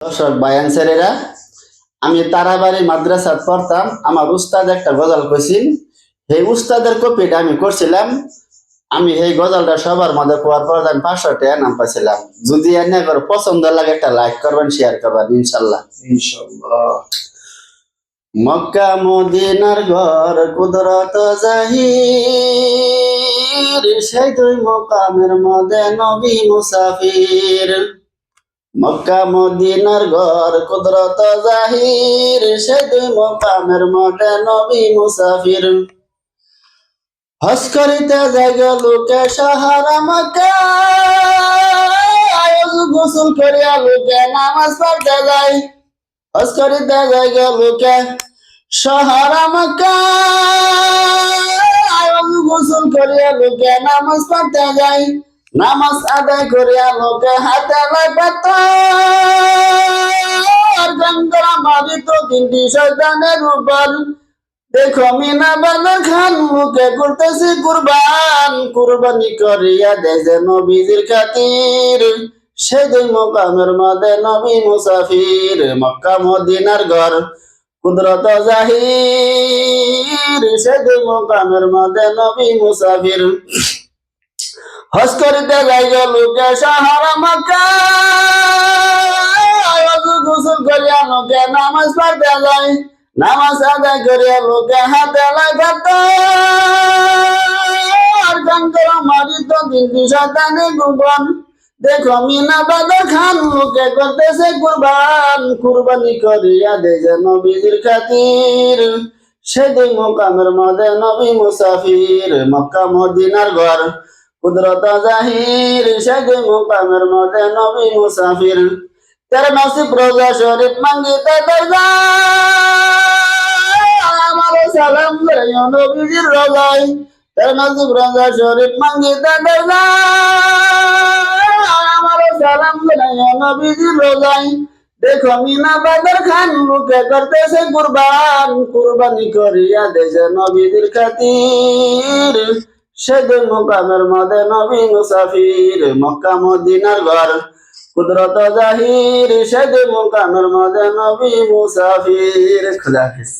দর্শক বায়ান ছেলেরা আমি তারাবাড়ি মাদ্রাসা পড়তাম। আমার উস্তাদ একটা গজাল কইছিল সেই উস্তাদের কপিটা আমি করছিলাম আমি এই গজালটা সবার মধ্যে পাওয়ার পর আমি পাঁচশো টাকা নাম পাইছিলাম। যদি এনে করে পছন্দ লাগে একটা লাইক করবেন শেয়ার করবেন ইনশাল্লাহ। মক্কা মদিনার ঘর কুদরত জাহির সেই দুই মোকামের মধ্যে নবী মুসাফির। মক্কা মদিনার ঘর কুদরত জাহির, সে দুই মোকামের মধ্যে নবী মুসাফির। হস করিতে জায়গ লোকে সাহারা মক্কা। গোসল করিয়া লোকে নামাজ পড়তে যায়। হস করিতে যাই লোকে শহর মক্কা। গোসল করিয়া লোকে নামাজ পড়তে যাই নামাজ আদায় করিয়া লোকে হাতে লাই পাতার তিনটি শয়তানের উপর দেখো মিনা বাজার খান মুখে করতেছি কুরবান। কুরবানি করিয়া দেশে নবীজির খাতির। নবী মুসাফির মক্কা মদিনার ঘর। কুদরত জাহির সে দুই মোকামের মধ্যে নবী মুসাফির। হস করিতে লোকে সাহারা মক্কা। করিয়া লোকে নামাজ পড়তে যায়। নামাজ আদায় করিয়া লোকে হাতে লাগাতে আর গঙ্গরা মারিত তিনটি শতানে গুবন দেখো মিনা বাদর খান মুখে করতেছে কুরবান। কুরবানি করিয়া দে যেন নবীজির খাতির। সে দুই মোকামের মধ্যে নবী মুসাফির মক্কা মদিনার ঘর। কুদরত জাহির সে দুই মোকামের মধ্যে নবী মুসাফির। তের নসিব রোজা শরীফ মাঙ্গিতে দরজা আমার সালাম লইও নবীজির রোজায় তের নসিব রোজা শরীফ মাঙ্গিতে দরজা আমার সালাম লইও নবীজির রোজায় দেখো মিনা বাদর খান মুখে করতেছে কুরবান কুরবানি করিয়া দেশে নবীজির খাতির সে দুই মুকামের মধ্যে নবী মুসাফির মক্কা মদিনার ঘর কুদরত জাহির সেদ মোকানোর মধ্যে নবী মুসাফির। খুদা হাফিজ।